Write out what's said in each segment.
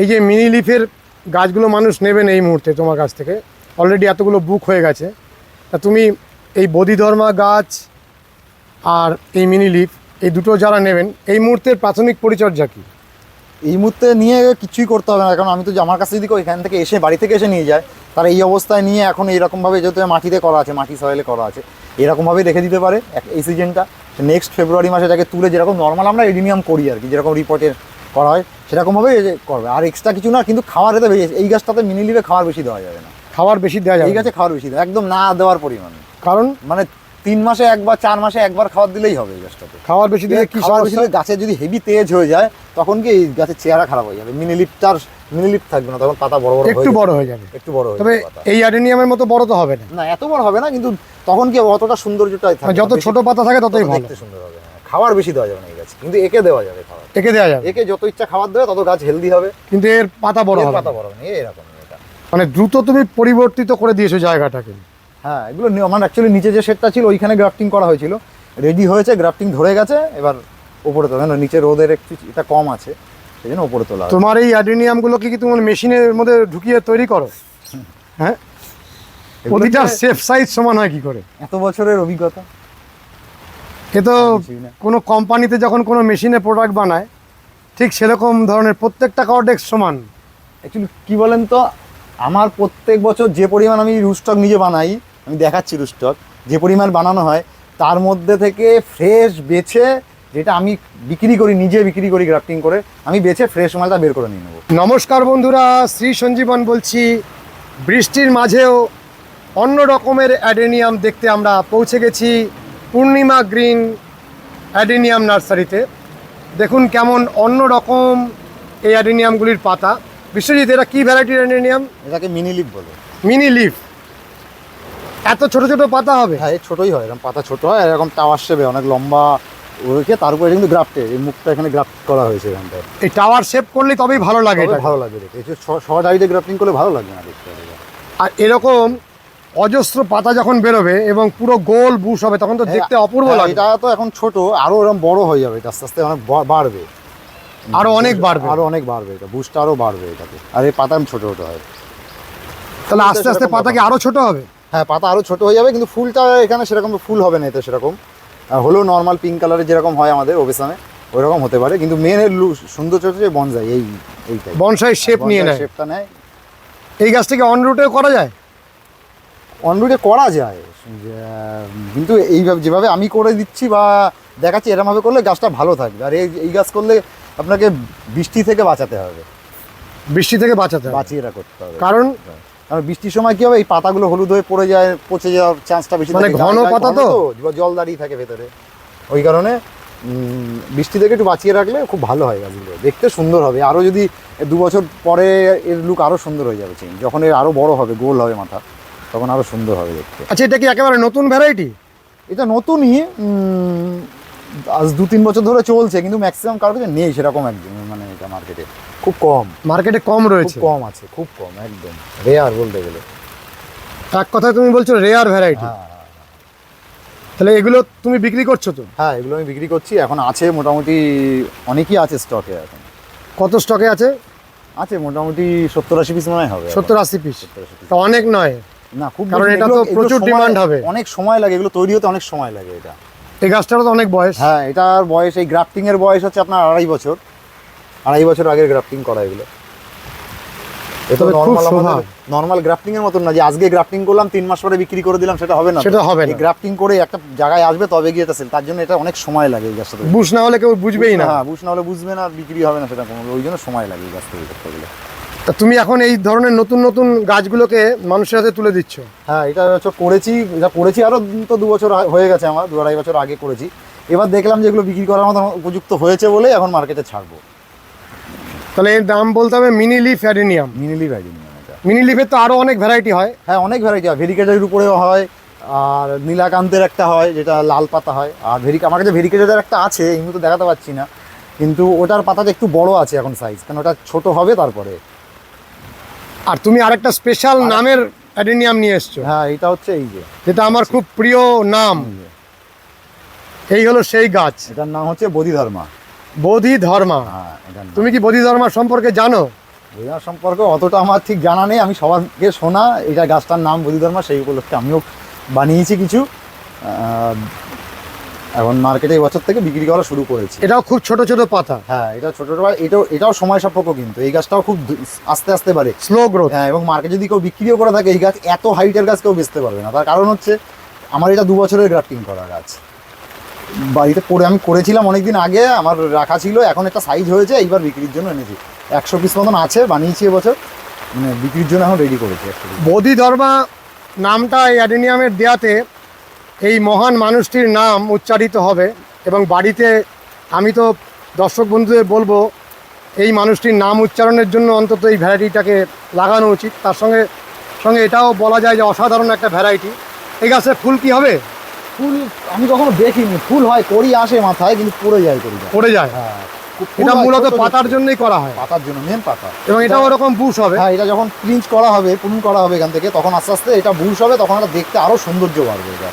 এই যে মিনি লিফের গাছগুলো মানুষ নেবেন এই মুহূর্তে তোমার কাছ থেকে। অলরেডি এতগুলো বুক হয়ে গেছে। তা তুমি এই বোধিধর্মা গাছ আর এই মিনি লিফ এই দুটো যারা নেবেন, এই মুহূর্তের প্রাথমিক পরিচর্যা কি? এই মুহূর্তে নিয়ে কিছুই করতে হবে না, কারণ আমি তো আমার কাছে যদি এখান থেকে এসে, বাড়ি থেকে এসে নিয়ে যায়। তারা এই অবস্থায় নিয়ে এখন এইরকমভাবে যেহেতু মাটিতে করা আছে, মাটি সয়েলে করা আছে এরকমভাবেই রেখে দিতে পারে এক- এই সিজনটা নেক্সট ফেব্রুয়ারি মাসে তাকে তুলে যেরকম নর্মাল আমরা এডিনিয়াম করি আর কি, যেরকম রিপোর্টের করা হয় সেরকমভাবে এই যে করবে। আর এক্সট্রা কিছু না কিন্তু খাওয়ার এতে বেশি এই গাছটাতে মিনি লিভে খাওয়ার বেশি দেওয়া যাবে না। খাবার বেশি দেওয়া যাবে এই গাছে খাওয়ার বেশি দেওয়া একদম না দেওয়ার পরিমাণ। কারণ? মানে তিন মাসে একবার চার মাসে একবার খাবার দিলেই হবে এই গাছটাতে। খাবার বেশি দিলে কি খাবার বেশি দিলে গাছে যদি হেভি তেজ হয়ে যায় তখন কি এই গাছের চেহারা খারাপ হয়ে যাবে? মিনি লিপটার মিনি লিপ থাকবে না তখন পাতা বড় বড় একটু বড় হয়ে যাবে। একটু বড় হয়ে তবে। এই অ্যাডেনিয়ামের মতো বড় তো হবে না। না এত বড় হবে না কিন্তু তখন কি অতটা সৌন্দর্যটাই থাকবে মানে যত ছোট পাতা থাকে ততই তত ভালো। দেখতে সুন্দর হবে। খাবার বেশি দেওয়া যাবে না এই গাছে। কিন্তু একে দেওয়া যাবে খাবার। একে দেওয়া যাবে। একে যত ইচ্ছা খাবার দেবে তত গাছ হেলদি হবে। কিন্তু এর পাতা বড় হবে পাতা বড় হবে এরকম এটা। মানে দ্রুত তুমি পরিবর্তিত করে দিয়েছ জায়গাটাকে। হ্যাঁ এগুলো আমার অ্যাকচুয়ালি নিচে যে শেডটা ছিল ওইখানে গ্রাফটিং করা হয়েছিল। রেডি হয়েছে গ্রাফটিং ধরে গেছে এবার উপরে তোলা। কেন নিচে রোদের একটু এটা কম আছে সেই জন্য উপরে তোলা তোমার এই অ্যাডেনিয়ামগুলোকে কি তোমার মেশিনের মধ্যে ঢুকিয়ে তৈরি করো? হ্যাঁ? প্রতিটা সেফ সাইজ সমান হয় কি করে? এত বছরের অভিজ্ঞতা। এ তো কোনো কোম্পানিতে যখন কোনো মেশিনে প্রোডাক্ট বানায় ঠিক সেরকম ধরনের প্রত্যেকটা কর্ডেক্স সমান। অ্যাকচুয়ালি কী বলেন তো? আমার প্রত্যেক বছর যে পরিমাণ আমি রুস্টক নিজে বানাই আমি দেখাচ্ছি রুস্টক যে পরিমাণ বানানো হয় তার মধ্যে থেকে ফ্রেশ বেছে যেটা আমি বিক্রি করি নিজে বিক্রি করি গ্রাফটিং করে আমি বেছে ফ্রেশ মালটা বের করে নিয়ে নেব। নমস্কার বন্ধুরা শ্রী সঞ্জীবন বলছি। বৃষ্টির মাঝেও অন্য রকমের অ্যাডেনিয়াম দেখতে আমরা পৌঁছে গেছি। পূর্ণিমা গ্রিন অ্যাডেনিয়াম নার্সারিতে। দেখুন কেমন অন্য রকম এই অ্যাডেনিয়ামগুলির পাতা। বিশ্বজিৎ এটা কী ভ্যারাইটির অ্যাডেনিয়াম? এটাকে মিনি লিফ বলে। Mini leaf. এত ছোট ছোট পাতা হবে? হ্যাঁ ছোটোই হয় এরকম পাতা ছোটো হয় এরকম টাওয়ার শেপে অনেক লম্বা ওইকে তার উপরে কিন্তু গ্রাফটেড এই মুখটা এখানে গ্রাফট করা হয়েছে এখানটায়। এই টাওয়ার শেপ করলে তবেই ভালো লাগে এটা ভালো লাগে দেখতে শর্ট হাইটে গ্রাফটিং করলে ভালো লাগে না দেখতে। আর এরকম অজস্র পাতা যখন বেরোবে এবং পুরো গোল বুশ হবে তখন তো দেখতে অপূর্ব হ্যাঁ, লাগে। এটা তো এখন ছোট আরও এরকম বড় হয়ে যাবে এটা আস্তে আস্তে অনেক বাড়বে। আরও অনেক বাড়বে। আরও অনেক বাড়বে এটা বুস্ট আরও বাড়বে এটাতে। আর এই পাতা ছোট ছোট হয়। তাহলে আস্তে আস্তে পাতা। কি আরও ছোট হবে? হ্যাঁ পাতা আরও ছোট হয়ে যাবে কিন্তু ফুলটা এখানে সেরকম ফুল হবে না এতে সেরকম। হলেও নর্মাল পিঙ্ক কালারের যেরকম হয় আমাদের ওবেসামে ওই রকম হতে পারে কিন্তু মেন সুন্দর ছোট যে বনজাই এই এইটাই। বনসাই শেপ নিয়ে নেয়। শেপটা নেয়। এই গাছটাকে অন রুটেও করা যায়? অনরুটে করা যায়। কিন্তু এইভাবে যেভাবে আমি করে দিচ্ছি বা দেখাচ্ছি এরমভাবে করলে গাছটা ভালো থাকবে। আর এই এই গাছ করলে আপনাকে বৃষ্টি থেকে বাঁচাতে হবে। বৃষ্টি থেকে বাঁচাতে বাঁচিয়ে রাখতে হবে। কারণ? কারণ বৃষ্টির সময় কি হবে? এই পাতাগুলো হলুদ হয়ে পড়ে যায় পচে যাওয়ার চান্সটা বেশি মানে থাকে। ঘন পাতা তো? জল দাঁড়িয়ে থাকে ভেতরে। ওই কারণে বৃষ্টি থেকে একটু বাঁচিয়ে রাখলে খুব ভালো হয় গাছগুলো। দেখতে সুন্দর হবে। আরও যদি দু বছর পরে এর লুক আরও সুন্দর হয়ে যাবে চেঞ্জ যখন এর আরও বড় হবে গোল হবে মাথা। তখন আরও সুন্দর হবে দেখতে। আচ্ছা এটা কি একেবারে নতুন ভ্যারাইটি এটা নতুনই আজ দু তিন বছর ধরে চলছে কিন্তু ম্যাক্সিমাম কারোর কাছে নেই সেরকম একদম মানে এটা মার্কেটে খুব কম। মার্কেটে কম রয়েছে। কম আছে খুব কম একদম। রেয়ার বলতে গেলে। এক কথায় তুমি বলছো রেয়ার ভ্যারাইটি হ্যাঁ তাহলে এগুলো তুমি বিক্রি করছ তো? হ্যাঁ এগুলো আমি বিক্রি করছি এখন আছে মোটামুটি অনেকই আছে স্টকে এখন। কত স্টকে আছে? আছে মোটামুটি সত্তর আশি পিস মনে হয় হবে সত্তর আশি পিস 70 80 piece। তা অনেক নয়। না খুব কারণ এটা তো প্রচুর demand হবে। অনেক সময় লাগে এগুলো তৈরি হতে অনেক সময় লাগে এটা। এই গাছটারও তো অনেক বয়স। হ্যাঁ এটার বয়স এই গ্রাফটিং এর বয়স হচ্ছে আপনার আড়াই বছর। আড়াই বছর আগের গ্রাফটিং করা এগুলো। এটা নর্মাল নর্মাল গ্রাফটিং এর মতন না যে আজকে গ্রাফটিং করলাম তিন মাস পরে বিক্রি করে দিলাম সেটা হবে না সেটা হবে না। গ্রাফটিং করে একটা জায়গায় আসবে তবে গিয়ে এটা sell। তার জন্য এটা অনেক সময় লাগে এই গাছটা বুশ না হলে কেউ বুঝবেই না। হ্যাঁ বুঝ না হলে বুঝবে না বিক্রি হবে না সেটা কোনো ওই জন্য সময় লাগে এই গাছ তৈরি করতে গেলে তা তুমি এখন এই ধরনের নতুন নতুন গাছগুলোকে মানুষের হাতে তুলে দিচ্ছ? হ্যাঁ এটা হচ্ছে করেছি এটা করেছি আরও তো দু বছর হয়ে গেছে আমার দু আড়াই বছর আগে করেছি। এবার দেখলাম যে এগুলো বিক্রি করার মতো উপযুক্ত হয়েছে বলে এখন মার্কেটে ছাড়বো। তাহলে এর দাম বলতে হবে মিনি লিফ অ্যাডেনিয়াম মিনিলি ভ্যাজিনিয়াম এটা। মিনি লিফের তো আরও অনেক ভ্যারাইটি হয়। হ্যাঁ অনেক ভ্যারাইটি হয়। ভেরিকেটের উপরেও হয় আর নীলাকান্তের একটা হয় যেটা লাল পাতা হয়। আর ভেরি আমার কাছে ভেরিকেটের একটা আছে এই মুহূর্তে দেখাতে পাচ্ছি না। কিন্তু ওটার পাতাটা একটু বড় আছে এখন সাইজ কারণ ওটা ছোট হবে তারপরে। আর তুমি আরেকটা স্পেশাল নামের অ্যাডেনিয়াম নিয়ে এসছো। হ্যাঁ এটা হচ্ছে এই যে। যেটা আমার খুব প্রিয় নাম। এই হলো সেই গাছ। এটার নাম হচ্ছে বোধিধর্মা। বোধি ধর্মা হ্যাঁ তুমি কি বোধি ধর্মা সম্পর্কে জানো? বদিধর্মা সম্পর্কে অতটা আমার ঠিক জানা নেই। আমি সবাইকে শোনা এটা গাছটার নাম বদিধর্মা সেই উপলক্ষে আমিও বানিয়েছি কিছু। এখন মার্কেটে এবছর থেকে বিক্রি করা শুরু করেছি। এটাও খুব ছোট ছোট পাতা। হ্যাঁ এটা ছোট ছোট এটাও এটাও সময় সাপেক্ষ কিন্তু। এই গাছটাও খুব আস্তে আস্তে বাড়ে। স্লো গ্রোথ হ্যাঁ এবং মার্কেট যদি কেউ বিক্রিও করে থাকে এই গাছ এত হাইটের গাছ কেউ বেচতে পারবে না। তার কারণ হচ্ছে আমার এটা দু বছরের গ্রাফটিং করা গাছ। বাড়িতে করে আমি করেছিলাম অনেকদিন আগে আমার রাখা ছিল এখন একটা সাইজ হয়েছে এইবার বিক্রির জন্য এনেছি। একশো পিস মতন আছে বানিয়েছি এবছর। মানে বিক্রির জন্য এখন রেডি করেছি piece। বোধিধর্মা নামটা এই অ্যাডেনিয়ামের দেয়াতে এই মহান মানুষটির নাম উচ্চারিত হবে এবং বাড়িতে আমি তো দর্শক বন্ধুদের বলব এই মানুষটির নাম উচ্চারণের জন্য অন্তত এই ভ্যারাইটিটাকে লাগানো উচিত। তার সঙ্গে সঙ্গে এটাও বলা যায় যে অসাধারণ একটা ভ্যারাইটি। এই গাছে ফুল কি হবে? ফুল আমি কখনো দেখিনি। ফুল হয় করি আসে মাথায় কিন্তু পড়ে যায় করি পড়ে যায়? হ্যাঁ। এটা মূলত। পাতার জন্যই করা হয়। পাতার জন্য মেন পাতা। এবং এটাও ওরকম বুশ হবে। হ্যাঁ এটা যখন প্রিন্ট করা হবে পুরুন করা হবে এখান থেকে তখন আস্তে আস্তে এটা বুশ হবে তখন এটা দেখতে আরও সৌন্দর্য বাড়বে এটা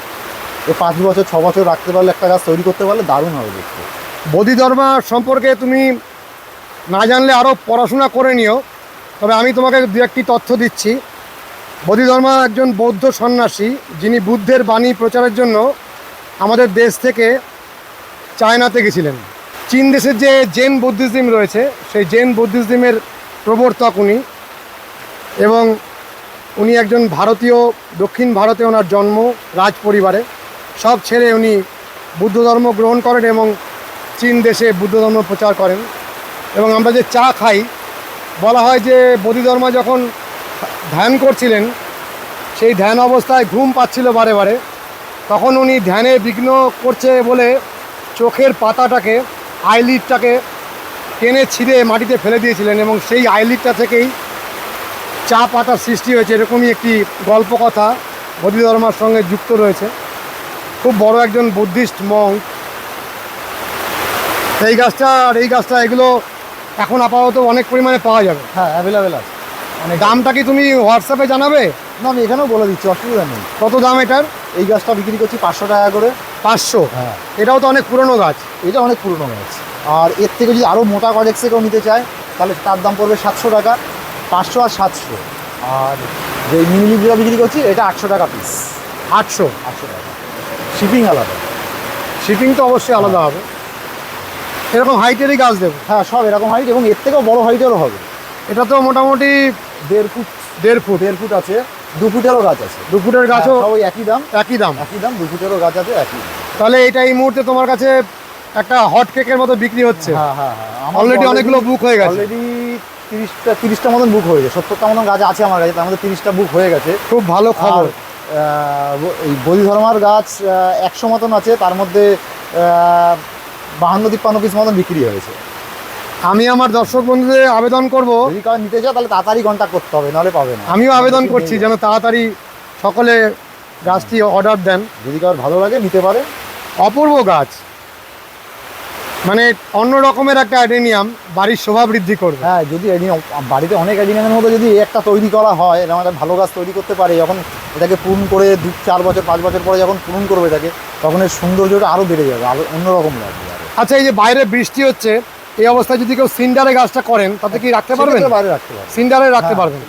এ পাঁচ বছর, ছ বছর রাখতে পারলে একটা গাছ তৈরি করতে পারলে দারুণ হবে দেখতে। বোধিধর্মা সম্পর্কে তুমি না জানলে আরও পড়াশোনা করে নিও, তবে আমি তোমাকে দু একটি তথ্য দিচ্ছি। বোধিধর্মা একজন বৌদ্ধ সন্ন্যাসী, যিনি বুদ্ধের বাণী প্রচারের জন্য আমাদের দেশ থেকে চায়নাতে গেছিলেন। চীন দেশের যে জেন বুদ্ধিজম রয়েছে, সেই জেন বুদ্ধিজমের প্রবর্তক উনি এবং উনি একজন ভারতীয়, দক্ষিণ ভারতে ওনার জন্ম রাজ পরিবারে সব ছেড়ে উনি বুদ্ধ ধর্ম গ্রহণ করেন এবং চীন দেশে বুদ্ধ ধর্ম প্রচার করেন। এবং আমরা যে চা খাই, বলা হয় যে বোধিধর্মা যখন ধ্যান করছিলেন, সেই ধ্যান অবস্থায় ঘুম পাচ্ছিল বারে বারে। তখন উনি ধ্যানে বিঘ্ন করছে বলে চোখের পাতাটাকে আইলিডটাকে টেনে ছিঁড়ে মাটিতে ফেলে দিয়েছিলেন এবং সেই আইলিডটা থেকেই চা পাতার সৃষ্টি হয়েছে। এরকমই একটি গল্প কথা বোধিধর্মার সঙ্গে যুক্ত রয়েছে। খুব বড় একজন বুদ্ধিস্ট মং এই গাছটা আর এই গাছটা এগুলো এখন আপাতত অনেক পরিমাণে পাওয়া যাবে। হ্যাঁ অ্যাভেলেবেল আছে। মানে দামটা কি তুমি হোয়াটসঅ্যাপে জানাবে? না আমি এখানেও বলে দিচ্ছি অসুবিধা নেই। কত দাম এটার? এই গাছটা বিক্রি করছি পাঁচশো টাকা করে। পাঁচশো? হ্যাঁ। এটাও তো অনেক পুরনো গাছ। এটা অনেক পুরনো গাছ। আর এর থেকে যদি আরও মোটা কডেক্সে কেউ নিতে চায় তাহলে তার দাম পড়বে সাতশো টাকা পাঁচশো আর সাতশো। আর যে মিনি বিক্রি করছি এটা আটশো টাকা পিস আটশো। আটশো টাকা। শিপিং আলাদা। শিপিং তো অবশ্যই আলাদা হবে। এরকম হাইটেরই গাছ দেবো হ্যাঁ সব এরকম হাইট এবং এর থেকেও বড় হাইটেরও হবে। এটা তো মোটামুটি দেড় ফুট দেড় ফুট দেড় ফুট আছে। দু ফুটেরও গাছ আছে। দু ফুটের গাছও হ্যাঁ, ওই একই দাম। একই দাম। একই দাম দু ফুটেরও গাছ আছে একই তাহলে এটা এই মুহূর্তে তোমার কাছে একটা হট কেকের মতো বিক্রি হচ্ছে। হ্যাঁ হ্যাঁ হ্যাঁ। অলরেডি অনেকগুলো বুক হয়ে গেছে। অলরেডি তিরিশটা তিরিশটা মতন বুক হয়ে গেছে। সত্তরটা মতন গাছ আছে আমার কাছে তার মধ্যে তিরিশটা বুক হয়ে গেছে। খুব ভালো খবর। বদিধর্মার গাছ একশো মতন আছে তার মধ্যে বাহান্ন তিপ্পান্ন পিস মতন বিক্রি হয়েছে। আমি আমার দর্শক বন্ধুদের আবেদন করব। যদি কারণ নিতে চাও তাহলে তাড়াতাড়ি কন্ট্যাক্ট করতে হবে নাহলে পাবে না। আমিও আবেদন করছি যেন তাড়াতাড়ি সকলে গাছটি অর্ডার দেন। যদি কারোর ভালো লাগে নিতে পারে। অপূর্ব গাছ। মানে অন্য রকমের একটা অ্যাডেনিয়াম বাড়ির শোভা বৃদ্ধি করবে। হ্যাঁ যদি বাড়িতে অনেক এডিনিয়ামের মধ্যে যদি একটা তৈরি করা হয় এরকম একটা ভালো গাছ তৈরি করতে পারে যখন এটাকে পূরণ করে দু চার বছর পাঁচ বছর পরে যখন পূরণ করবে এটাকে তখন এর সৌন্দর্যটা আরও বেড়ে যাবে আরও অন্যরকম লাগবে আচ্ছা এই যে বাইরে বৃষ্টি হচ্ছে এই অবস্থায় যদি কেউ সিন্ডারে গাছটা করেন তাতে কি রাখতে পারবেন? বাইরে রাখতে পারবে। সিন্ডারে রাখতে পারবেন।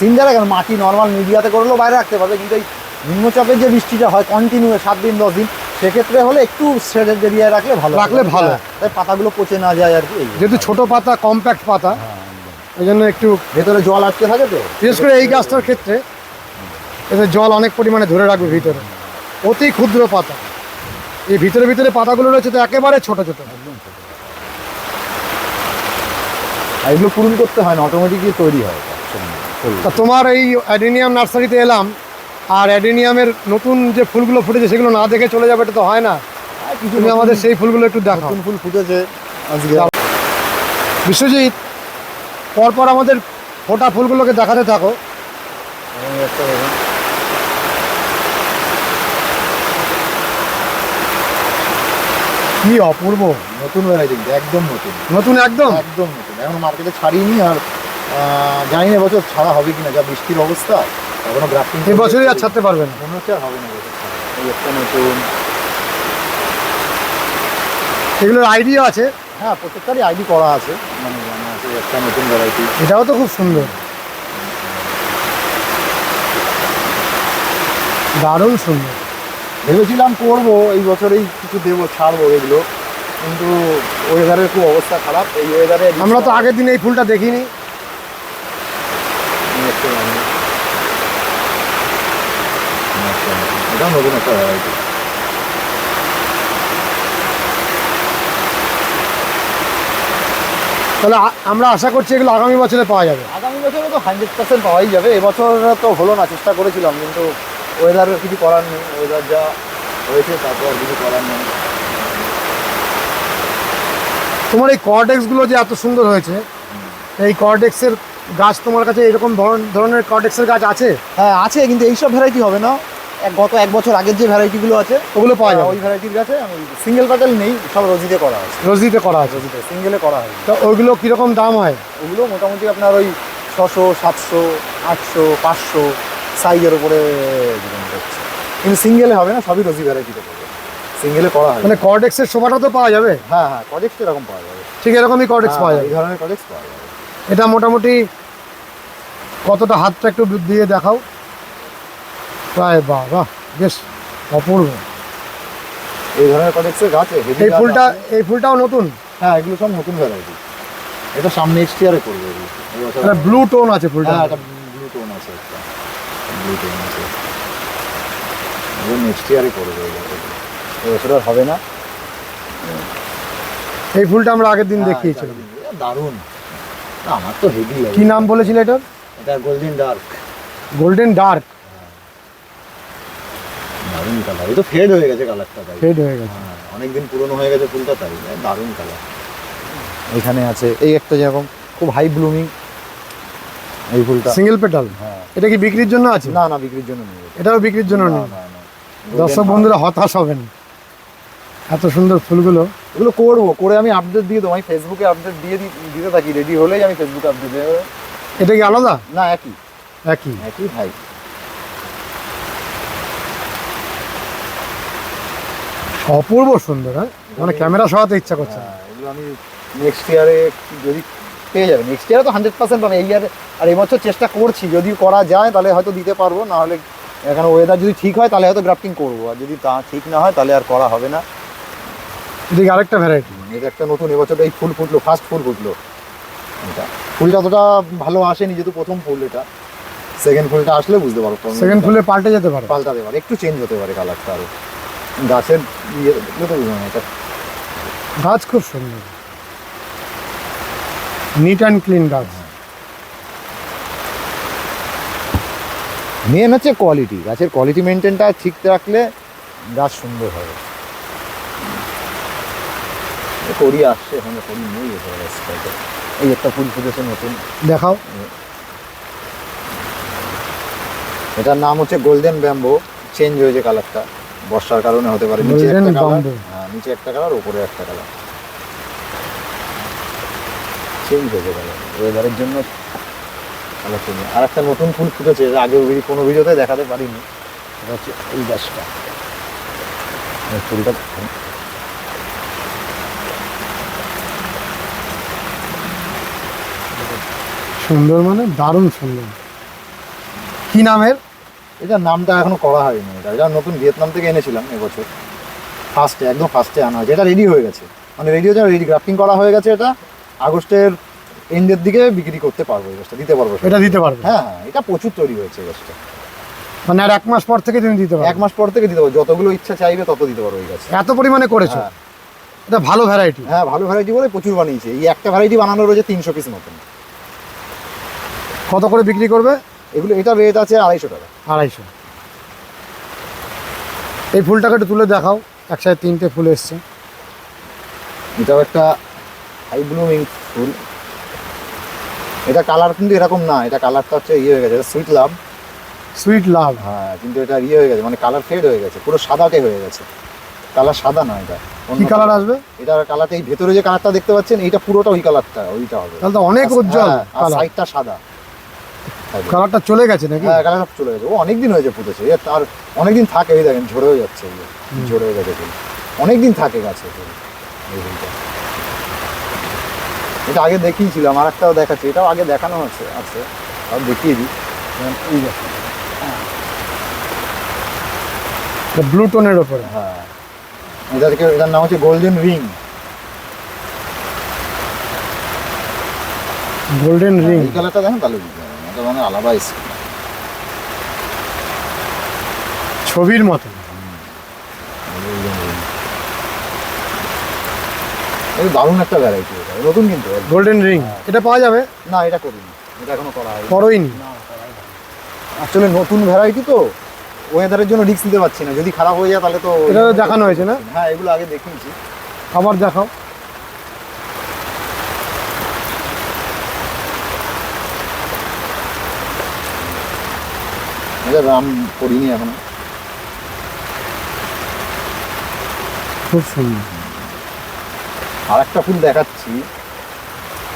সিন্ডারে কেন? মাটি নর্মাল মিডিয়াতে করলেও বাইরে রাখতে পারবে কিন্তু এই নিম্নচাপের যে বৃষ্টিটা হয় কন্টিনিউ সাত দিন দশ দিন সেক্ষেত্রে হলে একটু শেডের এরিয়ায় রাখলে ভালো রাখলে ভালো। হ্যাঁ, তাই পাতাগুলো পচে না যায় আর কি যেহেতু ছোট পাতা কম্প্যাক্ট পাতা হ্যাঁ, ওই জন্য একটু ভেতরে জল আটকে থাকে তো? বিশেষ করে এই গাছটার ক্ষেত্রে এতে জল অনেক পরিমাণে ধরে রাখবে ভিতরে। অতি ক্ষুদ্র পাতা। এই ভিতরে ভিতরে পাতাগুলো রয়েছে তো একেবারে ছোট ছোট। আর এগুলো পূরণ করতে হয় না অটোমেটিকলি তৈরি হয়। তা তোমার এই অ্যাডেনিয়াম নার্সারিতে এলাম আর অ্যাডেনিয়ামের নতুন যে ফুলগুলো ফুটেছে সেগুলো না দেখে চলে যাবে এটা তো হয় না। তুমি আমাদের সেই ফুলগুলো একটু দেখো নতুন ফুল ফুটেছে আজকে। বিশ্বজিৎ পরপর আমাদের ফোটা ফুলগুলোকে দেখাতে থাকো। কি অপূর্ব। নতুন ভ্যারাইটি একদম নতুন। নতুন একদম? একদম নতুন। এখন মার্কেটে ছাড়িনি আর জানি না এবছর ছাড়া হবে কিনা যা বৃষ্টির অবস্থা। এখনও গ্রাফটিং এই বছরই আর ছাড়তে পারবে না। মনে হচ্ছে আর হবে না। এই একটা নতুন। এগুলোর আইডিয়া আছে। হ্যাঁ প্রত্যেকটারই আইডি করা আছে। মানে জানা আছে একটা নতুন ভ্যারাইটি এটাও তো খুব সুন্দর। দারুণ সুন্দর। ভেবেছিলাম করব এই বছরেই কিছু দেবো ছাড়বো এগুলো। কিন্তু ওয়েদারের খুব অবস্থা খারাপ। এই ওয়েদারে আমরা তো আগের দিন এই ফুলটা দেখিনি। এটাও নতুন একটা ভ্যারাইটি তাহলে আমরা আশা করছি এগুলো আগামী বছরে পাওয়া যাবে। আগামী বছরে তো হান্ড্রেড পার্সেন্ট পাওয়াই যাবে। এবছর তো হলো না চেষ্টা করেছিলাম কিন্তু ওয়েদারের কিছু করার নেই। ওয়েদার যা হয়েছে তারপর কিছু করার নেই। তোমার এই কর্ডেক্সগুলো যে এত সুন্দর হয়েছে এই কর্ডেক্সের গাছ তোমার কাছে এরকম ধরন- ধরনের কর্ডেক্সের গাছ আছে? হ্যাঁ আছে কিন্তু এইসব ভ্যারাইটি হবে না। গত এক বছর আগের যে ভ্যারাইটিগুলো আছে ওগুলো পাওয়া যায় ওই ভ্যারাইটির কাছে আমি সিঙ্গেল প্যাটেল নেই সব রোজিতে করা আছে। রজদিতে করা আছে। রোজিতে সিঙ্গেলে করা হয়। তো ওইগুলো কীরকম দাম হয়? ওগুলো মোটামুটি আপনার ওই ছশো সাতশো আটশো পাঁচশো সাইজের উপরে করছে। কিন্তু সিঙ্গেলে হবে না সবই রোজি ভ্যারাইটিতে করবে সিঙ্গেলে করা হয়। মানে কর্ডেক্সের শোভাটা তো পাওয়া যাবে? হ্যাঁ হ্যাঁ প্রজেক্ট এরকম পাওয়া যাবে। ঠিক এরকমই কর্ডেক্স পাওয়া হ্যাঁ, যাবে। এই ধরনের প্রজেক্ট পাওয়া যাবে। এটা মোটামুটি কতটা হাতটা একটু দিয়ে দেখাও? প্রায় বাহ বাহ বেশ অপূর্ব। এই ধরনের প্রজেক্টের গাছ এই ফুলটা এই ফুলটাও নতুন? হ্যাঁ এগুলো সব নতুন ভ্যারাইটি এটা সামনে নেক্সট ইয়ারে করবে। এগুলো ব্লু টোন আছে ফুলটা। হ্যাঁ এটা ব্লু টোন আছে একটা। ব্লু টোন আছে। এগুলো নেক্সট ইয়ারে করবে এগুলো। এই বছর আর হবে না। এই ফুলটা আমরা আগের দিন হ্যাঁ, দেখিয়েছিলাম দারুণ। আমার তো হেভি কি নাম বলেছিল এটা এটা গোল্ডেন ডার্ক গোল্ডেন ডার্ক দারুণ কালার এই তো ফেড হয়ে গেছে কালারটা তাই। ফেড হয়ে গেছে। হ্যাঁ অনেকদিন পুরনো হয়ে গেছে ফুলটা তাই দারুণ কালার এখানে আছে এই একটা যেরকম খুব হাই ব্লুমিং এই ফুলটা। সিঙ্গেল পেটাল হ্যাঁ। এটা কি বিক্রির জন্য আছে? না না বিক্রির জন্য নিয়ে যেতে। এটাও বিক্রির জন্য নেই। দর্শক বন্ধুরা হতাশ হবেন এত সুন্দর ফুলগুলো। এগুলো করব করে আমি আপডেট দিয়ে দেবো। আমি ফেসবুকে আপডেট দিয়ে দিতে থাকি রেডি হলেই আমি ফেসবুকে আপডেট দিয়ে দেবো। এটা কি আলাদা? না একই। একই। একই ভাই অপূর্ব সুন্দর হ্যাঁ? মানে ক্যামেরা সরাতে ইচ্ছা করছে না। হ্যাঁ, এগুলো আমি নেক্সট ইয়ারে যদি পেয়ে যাবে নেক্সট ইয়ারে তো হান্ড্রেড পার্সেন্ট পাবে এই ইয়ারে আর এবছর চেষ্টা করছি যদি করা যায় তাহলে হয়তো দিতে পারব না হলে এখানে ওয়েদার যদি ঠিক হয় তাহলে হয়তো গ্রাফটিং করব আর যদি তা ঠিক না হয় তাহলে আর করা হবে না। এদিকে আরেকটা ভ্যারাইটি এটা একটা নতুন এবছর এই ফুল ফুটলো ফার্স্ট ফুল ফুটলো। এটা ফুলটা অতটা ভালো আসেনি যেহেতু প্রথম ফুল এটা। সেকেন্ড ফুলটা আসলে বুঝতে পারব সেকেন্ড ফুলে পাল্টে যেতে পারে। পাল্টাতে পারে একটু চেঞ্জ হতে পারে কালারটা আরও। গাছের ইয়ে না এটা। গাছ খুব সুন্দর। নিট অ্যান্ড ক্লিন গাছ। মেন হচ্ছে কোয়ালিটি গাছের কোয়ালিটি মেনটেনটা ঠিক রাখলে গাছ সুন্দর হবে। করি আসছে এখানে করি নেই এই একটা ফুল ফুটেছে নতুন। দেখাও। এটার নাম হচ্ছে গোল্ডেন ব্যাম্বো চেঞ্জ হয়েছে কালারটা বর্ষার কারণে হতে পারে নিচে একটা কালার হ্যাঁ নিচে একটা কালার উপরে একটা কালার চেঞ্জ হয়েছে কালার ওয়েদারের জন্য কালার চেঞ্জ আর একটা নতুন ফুল ফুটেছে আগে কোনো ভিডিওতে দেখাতে পারিনি। সেটা হচ্ছে এই গাছটা। ফুলটা সুন্দর মানে দারুণ সুন্দর। কি নামের এটার নামটা এখনও করা হয়নি এটা। এটা নতুন ভিয়েতনাম থেকে এনেছিলাম এবছর। ফার্স্টে একদম ফার্স্টে আনা হয়েছে। এটা রেডি হয়ে গেছে। মানে রেডি হয়েছে রেডি গ্রাফটিং করা হয়ে গেছে এটা। আগস্টের এন্ডের দিকে বিক্রি করতে পারব এই গাছটা দিতে পারব। এটা দিতে পারবে? হ্যাঁ হ্যাঁ এটা প্রচুর তৈরি হয়েছে এই গাছটা মানে আর এক মাস পর থেকে তুমি দিতে পারবে? এক মাস পর থেকে দিতে পারব। যতগুলো ইচ্ছা চাইবে তত দিতে পারব এই গাছ। এত পরিমাণে করেছ? হ্যাঁ। এটা ভালো ভ্যারাইটি হ্যাঁ ভালো ভ্যারাইটি বলে প্রচুর বানিয়েছে। এই একটা ভ্যারাইটি বানানো রয়েছে তিনশো পিস মতন। কত করে বিক্রি করবে? এগুলো এটা রেট আছে আড়াইশো টাকা। আড়াইশো। এই ফুলটাকে একটু তুলে দেখাও। একসাথে তিনটে ফুল এসছে। এটাও একটা হাই ব্লুমিং ফুল। এটা কালার কিন্তু এরকম না এটা কালারটা হচ্ছে ইয়ে হয়ে গেছে সুইট লাভ সুইট লাভ হ্যাঁ কিন্তু এটা ইয়ে হয়ে গেছে মানে কালার ফেড হয়ে গেছে পুরো সাদাটে হয়ে গেছে। কালার সাদা না এটা। কি কালার আসবে? এটা কালারটা এই ভেতরে যে কালারটা দেখতে পাচ্ছেন এইটা পুরোটা ওই কালারটা ওইটা হবে। তাহলে অনেক উজ্জ্বল হ্যাঁ, আর কালার সাইডটা সাদা। কালারটা চলে গেছে নাকি? হ্যাঁ কালারটা চলে গেছে। ও অনেকদিন হয়েছে ফুটেছে। এর আর অনেকদিন থাকে এই দেখেন ঝরেও যাচ্ছে ঝরে গেছে ফুল। অনেকদিন থাকে গাছে ফুল। এই ফুলটা। এটা আগে দেখিয়েছিলাম আর একটাও দেখাচ্ছি। এটাও আগে দেখানো হচ্ছে আছে। তাও দেখিয়ে দিই। এই ব্লু টোনের ওপরে হ্যাঁ। এটাকে এটার নাম হচ্ছে গোল্ডেন রিং গোল্ডেন রিং কালারটা দেখেন তাহলে বুঝতে মানে আলাদা স্কিন ছবির মতো। এই দারুণ একটা ভ্যারাইটি এটা। নতুন কিন্তু। গোল্ডেন রিং এটা পাওয়া যাবে? না এটা করিনি। এটা এখনও করা হয়নি। করোইনি? আসলে নতুন ভ্যারাইটি তো। ওয়েদারের জন্য রিস্ক নিতে পারছি না। যদি খারাপ হয়ে যায় তাহলে তো এটা দেখানো হয়েছে না? হ্যাঁ এগুলো আগে দেখিয়েছি। আবার দেখাও। আমি করিনি এখনও। খুব সুন্দর। আর একটা ফুল দেখাচ্ছি।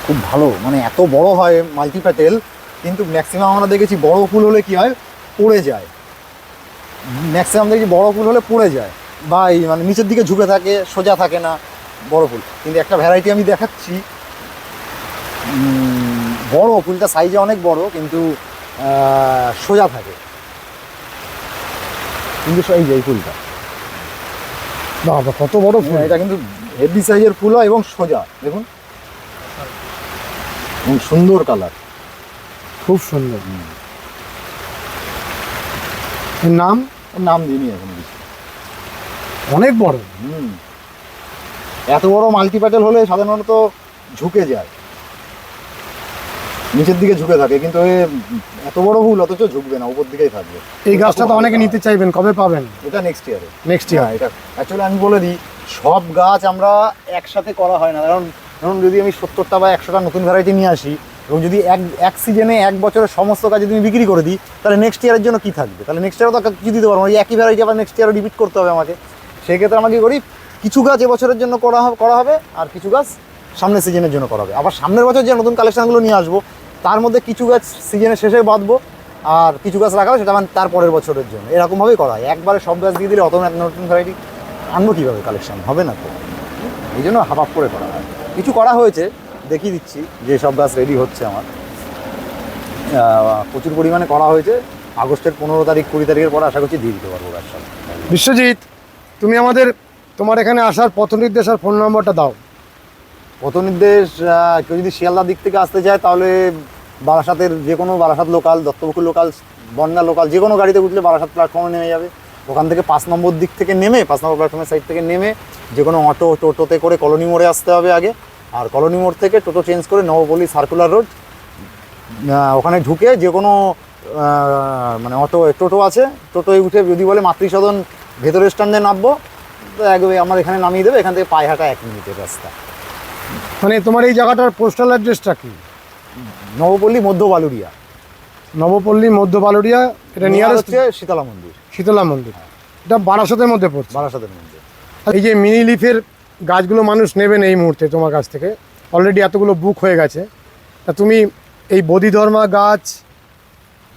খুব ভালো মানে এত বড় হয় মাল্টি প্যাটেল কিন্তু ম্যাক্সিমাম আমরা দেখেছি বড় ফুল হলে কি হয় পড়ে যায়। ম্যাক্সিমাম দেখি বড় ফুল হলে পড়ে যায়। বা এই মানে নিচের দিকে ঝুঁকে থাকে সোজা থাকে না বড় ফুল। কিন্তু একটা ভ্যারাইটি আমি দেখাচ্ছি। বড় ফুলটা সাইজে অনেক বড় কিন্তু সোজা থাকে। কিন্তু এই যে এই ফুলটা। বাবা কত বড় ফুল। এটা কিন্তু হেভি সাইজের ফুল হয় এবং সোজা দেখুন। সুন্দর কালার। খুব সুন্দর। এর নাম? নাম দিইনি এখন অনেক বড়। হুম। এত বড় মাল্টিপ্যাটেল হলে সাধারণত ঝুঁকে যায়। নিচের দিকে ঝুঁকে থাকে কিন্তু এ এত বড় ফুল অথচ ঝুঁকবে না উপর দিকেই থাকবে। এই গাছটা তো অনেকে নিতে চাইবেন কবে পাবেন? এটা নেক্সট ইয়ারে নেক্সট ইয়ার এটা অ্যাকচুয়ালি আমি বলে দিই সব গাছ আমরা একসাথে করা হয় না। কারণ ধরুন যদি আমি সত্তরটা বা একশোটা নতুন ভ্যারাইটি নিয়ে আসি এবং যদি এক এক সিজনে এক বছরের সমস্ত গাছ যদি আমি বিক্রি করে দিই তাহলে নেক্সট ইয়ারের জন্য কী থাকবে? তাহলে নেক্সট ইয়ারও তো কিছু দিতে পারব না। এই একই ভ্যারাইটি আবার নেক্সট ইয়ারও রিপিট করতে হবে আমাকে। সেক্ষেত্রে আমাকে করি কিছু গাছ এবছরের জন্য করা করা হবে আর কিছু গাছ সামনের সিজনের জন্য করা হবে। আবার সামনের বছর যে নতুন কালেকশনগুলো নিয়ে আসব তার মধ্যে কিছু গাছ সিজনের শেষে বাঁধবো, আর কিছু গাছ রাখা হবে সেটা আমার তার পরের বছরের জন্য। এরকমভাবেই করা হয়। একবারে সব গাছ দিয়ে দিলে অত নতুন ভ্যারাইটি আনব কীভাবে? কালেকশন হবে না তো। এই জন্য হাফ করে করা হয়। কিছু করা হয়েছে, দেখিয়ে দিচ্ছি যে সব গাছ রেডি হচ্ছে আমার। প্রচুর পরিমাণে করা হয়েছে। আগস্টের পনেরো তারিখ, কুড়ি তারিখের পরে আশা করছি দিয়ে দিতে পারব গাছ বিশ্বজিৎ, তুমি আমাদের, তোমার এখানে আসার পথ নির্দেশ আর ফোন নম্বরটা দাও। পথ নির্দেশ কেউ যদি শিয়ালদার দিক থেকে আসতে চায়, তাহলে বারাসাতের যে কোনো বারাসাত লোকাল দত্তপুকুর লোকাল বন্যা লোকাল যে কোনো গাড়িতে উঠলে বারাসাত প্ল্যাটফর্মে নেমে যাবে। ওখান থেকে পাঁচ নম্বর দিক থেকে নেমে, পাঁচ নম্বর প্ল্যাটফর্মের সাইড থেকে নেমে যে কোনো অটো টোটোতে করে কলোনি মোড়ে আসতে হবে আগে। আর কলোনি মোড় থেকে টোটো চেঞ্জ করে নবপল্লী সার্কুলার রোড ওখানে ঢুকে যে কোনো মানে অটো টোটো আছে, টোটোয় উঠে যদি বলে মাতৃসদন ভেতরের স্ট্যান্ডে নামবো, তো একবারে আমার এখানে নামিয়ে দেবে, এখান থেকে পায়ে হাঁটা এক মিনিটের রাস্তা। মানে তোমার এই জায়গাটার পোস্টাল অ্যাড্রেসটা কি? নবপল্লী মধ্য বালুরিয়া নবপল্লী মধ্য বালুরিয়া এটা নিয়ার নিয়ারেস্ট হচ্ছে শীতলা মন্দির। শীতলা মন্দির। এটা বারাসতের মধ্যে পড়ছে। বারাসাতের মন্দির। এই যে মিনি লিফের গাছগুলো মানুষ নেবেন এই মুহূর্তে তোমার কাছ থেকে। অলরেডি এতগুলো বুক হয়ে গেছে। তা তুমি এই বোধিধর্মা গাছ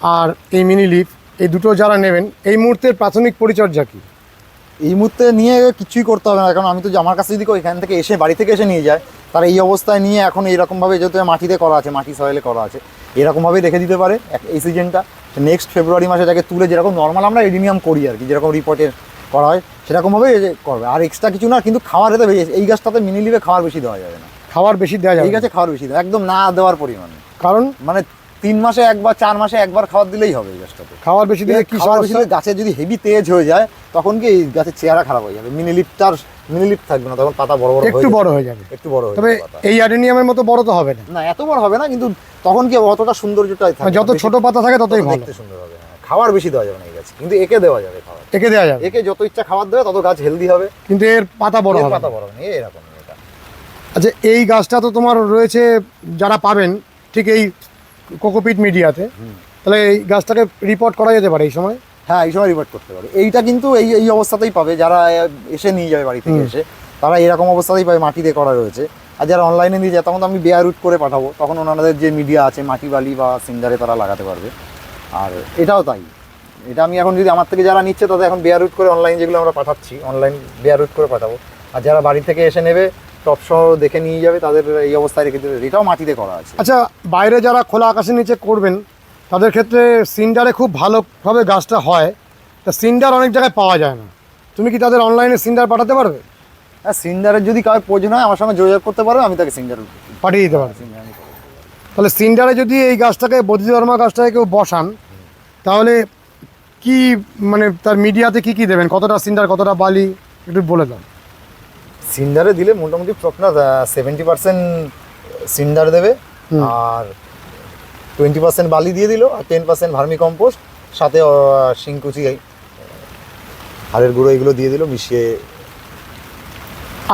আর এই মিনি লিফ এই দুটো যারা নেবেন এই মুহূর্তের প্রাথমিক পরিচর্যা কি? এই মুহূর্তে নিয়ে কিছুই করতে হবে না কারণ আমি তো আমার কাছে যদি এখান থেকে এসে বাড়ি থেকে এসে নিয়ে যায় তারা এই অবস্থায় নিয়ে এখন এইরকমভাবে যেহেতু মাটিতে করা আছে মাটি সয়েলে করা আছে এরকমভাবেই রেখে দিতে পারে এক- এই সিজনটা নেক্সট ফেব্রুয়ারি মাসে যাকে তুলে যেরকম নর্মাল আমরা এডিনিয়াম করি আর কি যেরকম রিপোর্টের করা হয় সেরকমভাবেই করবে। আর এক্সট্রা কিছু না কিন্তু খাওয়ার এতে বেশি এই গাছটাতে মিনি লিভে খাওয়ার বেশি দেওয়া যাবে না। খাওয়ার বেশি দেওয়া যাবে এই গাছে খাওয়ার বেশি দেওয়া একদম না দেওয়ার পরিমাণে। কারণ মানে তিন মাসে একবার চার মাসে একবার খাবার দিলেই হবে এই গাছটাতে। খাবার বেশি দিলে কি খাবার বেশি দিলে গাছের যদি হেভি তেজ হয়ে যায় তখন কি এই গাছের চেহারা খারাপ হয়ে যাবে? মিনি লিপটার মিনি লিপ থাকবে না তখন পাতা বড় বড় একটু। বড় হয়ে যাবে। একটু বড় হয়ে তবে এই অ্যাডেনিয়ামের মতো বড় তো হবে না। না এত বড় হবে না কিন্তু তখন কি অতটা সৌন্দর্যটা থাকবে মানে যত ছোট পাতা থাকে ততই ভালো। দেখতে সুন্দর হবে হ্যাঁ। খাবার বেশি দেওয়া যাবে না এই গাছে কিন্তু একে দেওয়া যাবে খাবার। একে দেওয়া যাবে। একে যত ইচ্ছা খাবার দেবে তত গাছ হেলদি হবে। কিন্তু এর পাতা বড় হবে পাতা বড় হবে এরকম এটা। আচ্ছা এই গাছটা তো তোমার রয়েছে যারা পাবেন ঠিক এই কোকোপিট মিডিয়াতে। তাহলে এই গাছটাকে রিপোর্ট করা যেতে পারে এই সময়? হ্যাঁ এই সময় রিপোর্ট করতে পারে। এইটা কিন্তু এই এই অবস্থাতেই পাবে। যারা এসে নিয়ে যাবে বাড়ি থেকে এসে তারা এরকম অবস্থাতেই পাবে মাটিতে করা রয়েছে। আর যারা অনলাইনে নিয়ে যায় তখন তো আমি বেয়ার রুট করে পাঠাবো। তখন ওনাদের যে মিডিয়া আছে মাটি বালি বা সিন্ডারে তারা লাগাতে পারবে। আর এটাও তাই। এটা আমি এখন যদি আমার থেকে যারা নিচ্ছে তাদের এখন বেয়ার রুট করে অনলাইন যেগুলো আমরা পাঠাচ্ছি অনলাইন বেয়ার রুট করে পাঠাবো। আর যারা বাড়ি থেকে এসে নেবে টপ শো দেখে নিয়ে যাবে তাদের এই অবস্থায় রেখে দেবে। এটাও মাটিতে করা আছে। আচ্ছা বাইরে যারা খোলা আকাশের নিচে করবেন তাদের ক্ষেত্রে সিন্ডারে খুব ভালোভাবে গাছটা হয়। তা সিন্ডার অনেক জায়গায় পাওয়া যায় না। তুমি কি তাদের অনলাইনে সিন্ডার পাঠাতে পারবে? হ্যাঁ সিন্ডারের যদি কারোর প্রয়োজন হয় আমার সঙ্গে যোগাযোগ করতে পারো আমি তাকে সিন্ডার পাঠিয়ে দিতে পারবে। তাহলে সিন্ডারে যদি এই গাছটাকে বদ্রিধর্মা গাছটাকে কেউ বসান তাহলে কি মানে তার মিডিয়াতে কি কি দেবেন? কতটা সিন্ডার কতটা বালি একটু বলে দাও। সিন্ডারে দিলে মোটামুটি আপনার সেভেন্টি পার্সেন্ট সিন্ডার দেবে আর টোয়েন্টি পার্সেন্ট বালি দিয়ে দিল আর টেন পার্সেন্ট ভার্মি কম্পোস্ট সাথে শিংকুচি হাড়ের গুঁড়ো এগুলো দিয়ে দিল মিশিয়ে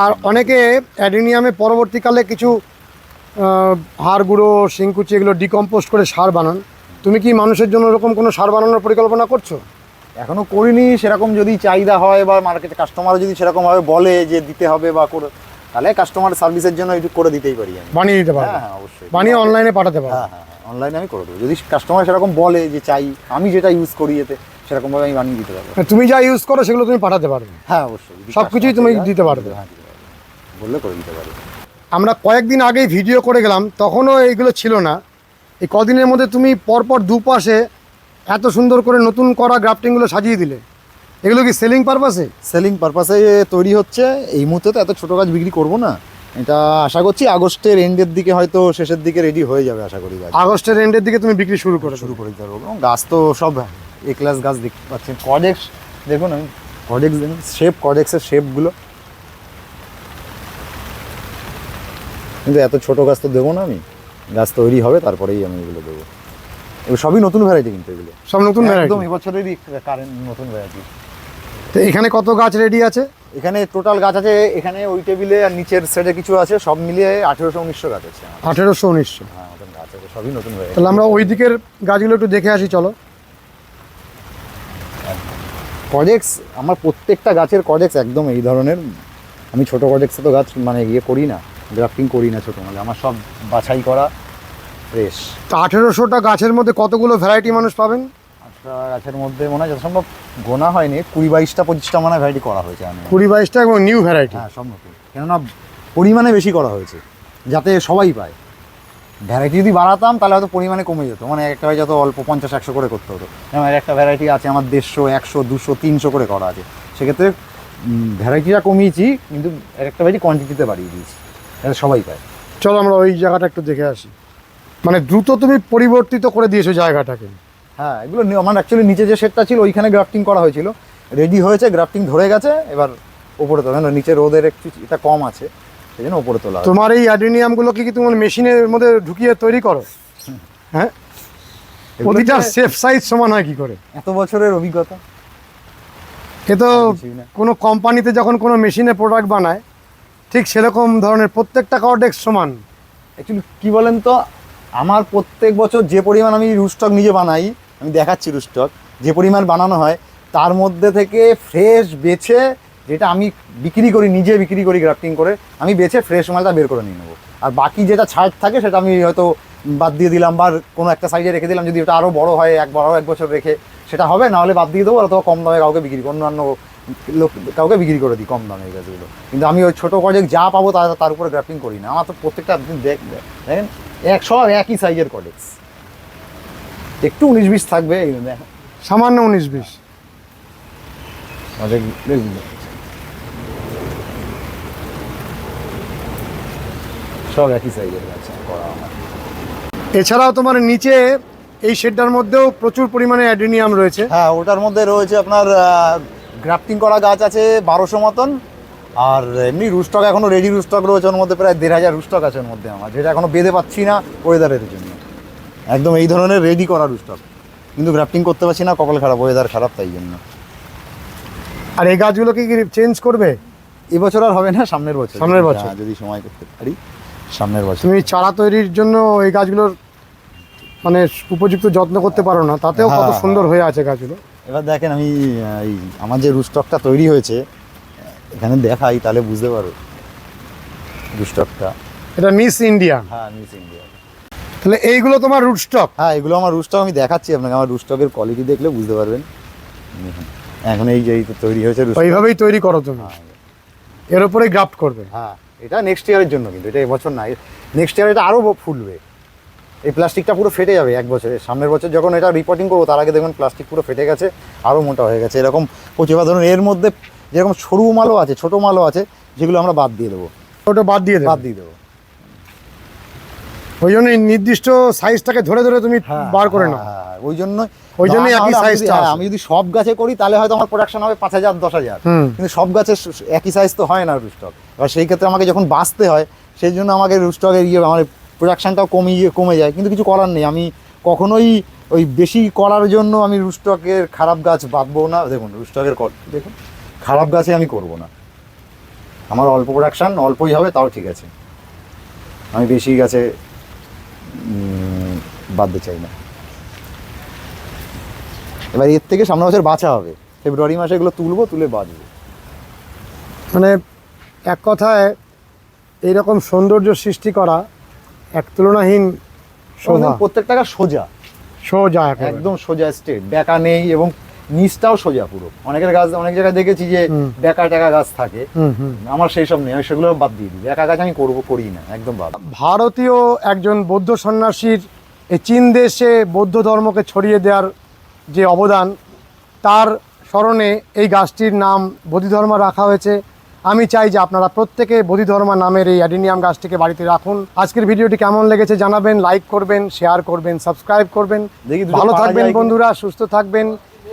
আর অনেকে অ্যাডিনিয়ামে পরবর্তীকালে কিছু হাড় গুঁড়ো শিংকুচি এগুলো ডিকম্পোস্ট করে সার বানান। তুমি কি মানুষের জন্য এরকম কোনো সার বানানোর পরিকল্পনা করছ? এখনও করিনি সেরকম যদি চাহিদা হয় বা মার্কেটে কাস্টমার যদি সেরকমভাবে বলে যে দিতে হবে বা করে তাহলে কাস্টমার সার্ভিসের জন্য একটু করে দিতেই পারি আমি। বানিয়ে দিতে পারবে। হ্যাঁ হ্যাঁ অবশ্যই। বানিয়ে অনলাইনে পাঠাতে পারবে। হ্যাঁ হ্যাঁ অনলাইনে আমি করে দেবো। যদি কাস্টমার সেরকম বলে যে চাই আমি যেটা ইউজ করি এতে সেরকমভাবে আমি বানিয়ে দিতে পারব। তুমি যা ইউজ করো সেগুলো তুমি পাঠাতে পারবে। হ্যাঁ অবশ্যই। সব কিছুই তুমি দিতে পারবে। হ্যাঁ দিতে পারবে। বললে করে দিতে পারবে। আমরা কয়েকদিন আগেই ভিডিও করে গেলাম তখনও এইগুলো ছিল না। এই কদিনের মধ্যে তুমি পরপর দুপাশে এত সুন্দর করে নতুন করা গ্রাফটিংগুলো সাজিয়ে দিলে। এগুলো কি সেলিং পারপাসে সেলিং পারপাসে তৈরি হচ্ছে। এই মুহূর্তে তো এত ছোটো গাছ বিক্রি করব না। এটা আশা করছি আগস্টের এন্ডের দিকে হয়তো শেষের দিকে রেডি হয়ে যাবে আশা করি গাছ। আগস্টের এন্ডের দিকে তুমি বিক্রি শুরু করে শুরু করে দিতে পারব। গাছ তো সব এ ক্লাস গাছ দেখতে পাচ্ছেন। কডেক্স দেখুন আমি কডেক্স দেখুন শেপ কডেক্সের শেপগুলো কিন্তু এত ছোট গাছ তো দেবো না আমি। গাছ তৈরি হবে তারপরেই আমি এগুলো দেবো। সবই নতুন ভ্যারাইটি কিন্তু এগুলো। সব নতুন একদম এবছরেরই কারেন্ট নতুন ভ্যারাইটি তো এখানে কত গাছ রেডি আছে? এখানে টোটাল গাছ আছে এখানে ওই টেবিলে আর নিচের সেটে কিছু আছে সব মিলিয়ে আঠেরোশো উনিশশো গাছ আছে। আঠেরোশো উনিশশো। হ্যাঁ গাছ আছে সবই নতুন ভ্যারাইটি তাহলে আমরা ওই দিকের গাছগুলো একটু দেখে আসি চলো। কডেক্স আমার প্রত্যেকটা গাছের কডেক্স একদম এই ধরনের। আমি ছোট কডেক্সে তো গাছ মানে ইয়ে করি না গ্রাফটিং করি না ছোটো মানে আমার সব বাছাই করা। ফ্রেশ তা আঠেরোশোটা গাছের মধ্যে কতগুলো ভ্যারাইটি মানুষ পাবেন? গাছের মধ্যে মনে হয় যথাসম্ভব গোনা হয়নি কুড়ি বাইশটা পঁচিশটা মনে ভ্যারাইটি করা হয়েছে আমি। কুড়ি বাইশটা এবং নিউ ভ্যারাইটি হ্যাঁ নতুন কেননা পরিমাণে বেশি করা হয়েছে যাতে সবাই পায়। ভ্যারাইটি যদি বাড়াতাম তাহলে হয়তো পরিমাণে কমে যেত। মানে একটা হয়ে যেত অল্প পঞ্চাশ একশো করে করতে হতো। যেমন একটা ভ্যারাইটি আছে আমার দেড়শো একশো দুশো তিনশো করে করা আছে। সেক্ষেত্রে ভ্যারাইটিটা কমিয়েছি কিন্তু এক একটা ভ্যারাইটি কোয়ান্টিটিতে বাড়িয়ে দিয়েছি। যাতে সবাই পায়। চলো আমরা ওই জায়গাটা একটু দেখে আসি। মানে দ্রুত তুমি পরিবর্তিত করে দিয়েছ জায়গাটাকে। হ্যাঁ এগুলো আমার অ্যাকচুয়ালি নিচে যে শেডটা ছিল ওইখানে গ্রাফটিং করা হয়েছিল। রেডি হয়েছে গ্রাফটিং ধরে গেছে এবার ওপরে তোলা। কেন নিচে রোদের একটু এটা কম আছে সেই জন্য ওপরে তোলা তোমার এই অ্যাডেনিয়ামগুলোকে কি তুমি মেশিনের মধ্যে ঢুকিয়ে তৈরি করো? হ্যাঁ? এগুলো প্রতিটা সেফ সাইজ সমান হয় কি করে? এত বছরের অভিজ্ঞতা। এ তো না। কোনো কোম্পানিতে যখন কোনো মেশিনে প্রোডাক্ট বানায় ঠিক সেরকম ধরনের প্রত্যেকটা কর্ডেক্স সমান। অ্যাকচুয়ালি কী বলেন তো? আমার প্রত্যেক বছর যে পরিমাণ আমি রুস্টক নিজে বানাই, আমি দেখাচ্ছি রুস্টক যে পরিমাণ বানানো হয়, তার মধ্যে থেকে ফ্রেশ বেছে যেটা আমি বিক্রি করি, নিজে বিক্রি করি গ্রাফটিং করে, আমি বেছে ফ্রেশ মালটা বের করে নিয়ে নেব। আর বাকি যেটা ছাড় থাকে, সেটা আমি হয়তো বাদ দিয়ে দিলাম বা কোনো একটা সাইডে রেখে দিলাম, যদি ওটা আরও বড় হয়, এক বড় এক বছর রেখে, সেটা হবে, না হলে বাদ দিয়ে দেবো, অথবা কম দামে কাউকে বিক্রি, অন্যান্য লোক, কাউকে বিক্রি করে দিই কম দামে গাছগুলো কিন্তু আমি ওই ছোটো কডেক্স যা পাবো তার তার উপরে গ্রাফটিং করি না। আমার তো প্রত্যেকটা আপনি দেখ, দেখেন এক সব একই সাইজের কডেক্স একটু উনিশ বিশ থাকবে এই সামান্য উনিশ বিশ। সব একই সাইজের গাছ করা আমার এছাড়াও তোমার নিচে এই শেডটার মধ্যেও প্রচুর পরিমাণে অ্যাডেনিয়াম রয়েছে। হ্যাঁ ওটার মধ্যে রয়েছে আপনার গ্রাফটিং করা গাছ আছে বারোশো মতন। আর এমনি রুস্টক এখনও রেডি রুস্টক রয়েছে ওর মধ্যে প্রায় দেড় হাজার রুস্টক আছে ওর মধ্যে আমার যেটা এখনও বেঁধে পাচ্ছি না ওয়েদারের জন্য। একদম এই ধরনের রেডি করা রুস্টক। কিন্তু গ্রাফটিং করতে পারছি না কপাল খারাপ ওয়েদার খারাপ তাই জন্য। আর এই গাছগুলোকে কি চেঞ্জ করবে? এবছর আর হবে না সামনের বছর। সামনের বছর। হ্যাঁ, যদি সময় করতে পারি সামনের বছর। তুমি চারা তৈরির জন্য এই গাছগুলোর মানে উপযুক্ত যত্ন করতে পারো না তাতেও কত হ্যাঁ, সুন্দর হয়ে আছে গাছগুলো। এবার দেখেন আমি এই আমার যে রুস্টকটা তৈরি হয়েছে এখানে দেখাই তাহলে বুঝতে পারো রুস্টকটা এটা মিস ইন্ডিয়া হ্যাঁ মিস ইন্ডিয়া তাহলে এইগুলো তোমার রুট স্টক হ্যাঁ এগুলো আমার রুস্টক আমি দেখাচ্ছি আপনাকে। আমার রুস্টকের কোয়ালিটি দেখলে বুঝতে পারবেন। এখন এই যে তৈরি হয়েছে ওইভাবেই তৈরি করো তুমি। এর উপরে গ্রাফট করবে। হ্যাঁ এটা নেক্সট ইয়ারের জন্য কিন্তু এটা এবছর না। নেক্সট ইয়ার এটা আরও ফুলবে। এই প্লাস্টিকটা পুরো ফেটে যাবে এক বছরে। সামনের বছর যখন এটা রিপোর্টিং করব তার আগে দেখবেন প্লাস্টিক পুরো ফেটে গেছে আরও মোটা হয়ে গেছে। এরকম প্রচুর ধরুন এর মধ্যে যেরকম সরু মালও আছে ছোট মালও আছে যেগুলো আমরা বাদ দিয়ে দেবো। ওটা বাদ দিয়ে বাদ দিয়ে দেবো। ওই জন্য নির্দিষ্ট সাইজটাকে ধরে ধরে তুমি বার করে নাও। হ্যাঁ, হ্যাঁ, ওই জন্য ওই জন্যই একই size টা আছে। আমি যদি সব গাছে করি তাহলে হয়তো আমার প্রোডাকশন হবে পাঁচ হাজার দশ হাজার। কিন্তু সব গাছের একই সাইজ তো হয় না রুস্টক এবার সেই ক্ষেত্রে আমাকে যখন বাঁচতে হয় সেই জন্য আমাকে রুস্টকের ইয়ে আমার প্রোডাকশনটাও কমিয়ে কমে যায়। কিন্তু কিছু করার নেই। আমি কখনোই ওই বেশি করার জন্য আমি রুস্টকের খারাপ গাছ বাঁধবো না। দেখুন রুস্টকের দেখুন। খারাপ গাছে আমি করব না। আমার অল্প প্রোডাকশান অল্পই হবে তাও ঠিক আছে। আমি বেশি গাছে বাঁধতে চাই না। এবার এর থেকে সামনে বছর বাঁচা হবে। ফেব্রুয়ারি মাসে এগুলো তুলবো তুলে বাঁচবো। মানে এক কথায় এইরকম সৌন্দর্য সৃষ্টি করা এক তুলনাহীন প্রত্যেকটা সোজা। সোজা একদম সোজা স্টেট বেকা নেই এবং নিচটাও সোজা পুরো। অনেকের গাছ অনেক জায়গায় দেখেছি যে। বেকা টেকা গাছ থাকে। আমার সেই সব নেই আমি সেগুলো বাদ দিয়ে দিই। বেকা গাছ আমি করব করি না একদম বাদ। ভারতীয় একজন বৌদ্ধ সন্ন্যাসীর এই চীন দেশে বৌদ্ধ ধর্মকে ছড়িয়ে দেওয়ার যে অবদান তার স্মরণে এই গাছটির নাম বোধিধর্মা রাখা হয়েছে। আমি চাই যে আপনারা প্রত্যেকে বোধিধর্মা নামের এই অ্যাডিনিয়াম গাছটিকে বাড়িতে রাখুন। আজকের ভিডিওটি কেমন লেগেছে জানাবেন লাইক করবেন শেয়ার করবেন সাবস্ক্রাইব করবেন। ভালো থাকবেন বন্ধুরা সুস্থ থাকবেন।